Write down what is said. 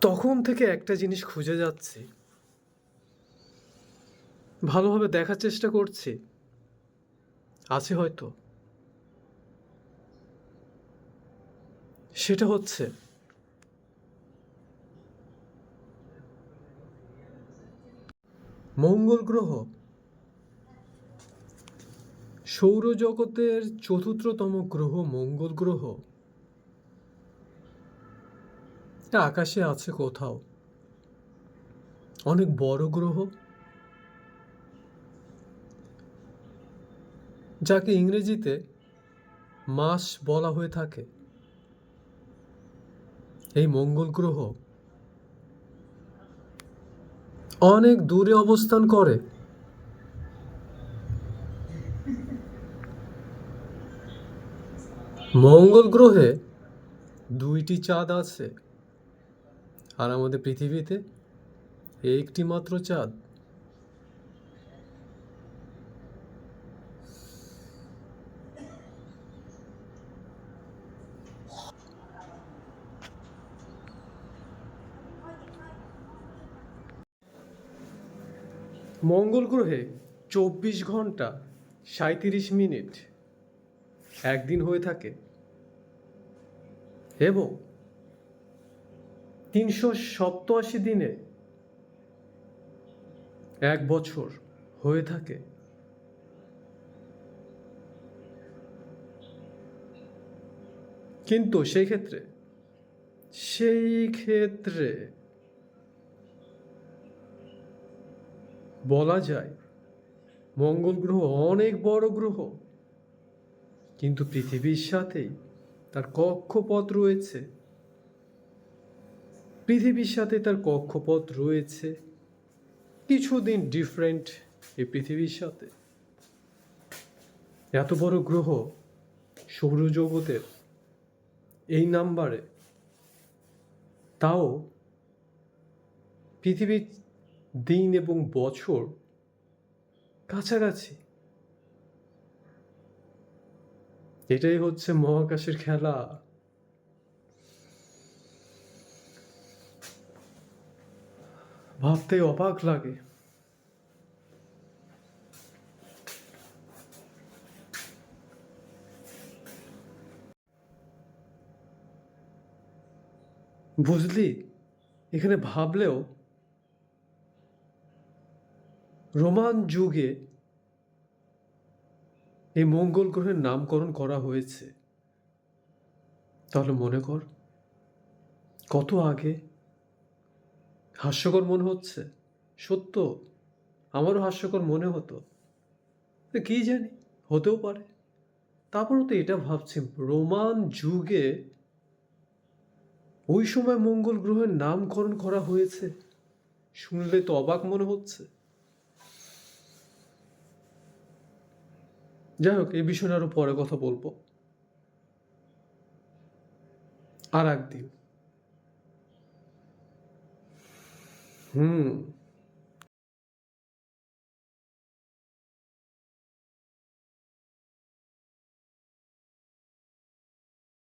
তখন থেকে একটা জিনিস খুঁজে যাচ্ছি। ভালোভাবে দেখার চেষ্টা করছি। আছে হয়তো। সেটা হচ্ছে মঙ্গল গ্রহ সৌরজগতের চতুর্থতম গ্রহ মঙ্গল গ্রহ। এটা আকাশে আছে কোথাও। অনেক বড় গ্রহ। যাকে ইংরেজিতে মাস বলা হয়ে থাকে। এই মঙ্গল গ্রহ অনেক দূরে অবস্থান করে। মঙ্গল গ্রহে দুইটি চাঁদ আছে। আর আমাদের পৃথিবীতে একটি মাত্র চাঁদ। মঙ্গল গ্রহে চব্বিশ ঘণ্টা সাঁত্রিশ মিনিট একদিন হয়ে থাকে। এবং তিনশো সপ্তআশি দিনে এক বছর হয়ে থাকে। কিন্তু সেই ক্ষেত্রে সেই ক্ষেত্রে বলা যায়, মঙ্গল গ্রহ অনেক বড় গ্রহ, কিন্তু পৃথিবীর সাথেই তার কক্ষপথ রয়েছে। পৃথিবীর সাথে তার কক্ষপথ রয়েছে। কিছুদিন ডিফারেন্ট এই পৃথিবীর সাথে। এত বড় গ্রহ সৌরজগতের এই নাম্বারে, তাও পৃথিবীর দিন এবং বছর কাছাকাছি। এটাই হচ্ছে মহাকাশের খেলা। ভাবতে অবাক লাগে। বুঝলি, এখানে ভাবলেও রোমান যুগে এই মঙ্গল গ্রহের নামকরণ করা হয়েছে। তাহলে মনে কর, কত আগে হাস্যকর মনে হচ্ছে। সত্য। আমারও হাস্যকর মনে হতো। কি জানি? হতেও পারে। তারপরও তো এটা ভাবছি, রোমান যুগে ওই সময় মঙ্গল গ্রহের নামকরণ করা হয়েছে। শুনলে তো অবাক মনে হচ্ছে। যাই হোক, এই বিষয়ে আরও পরে কথা বলব। আর একদিন। હું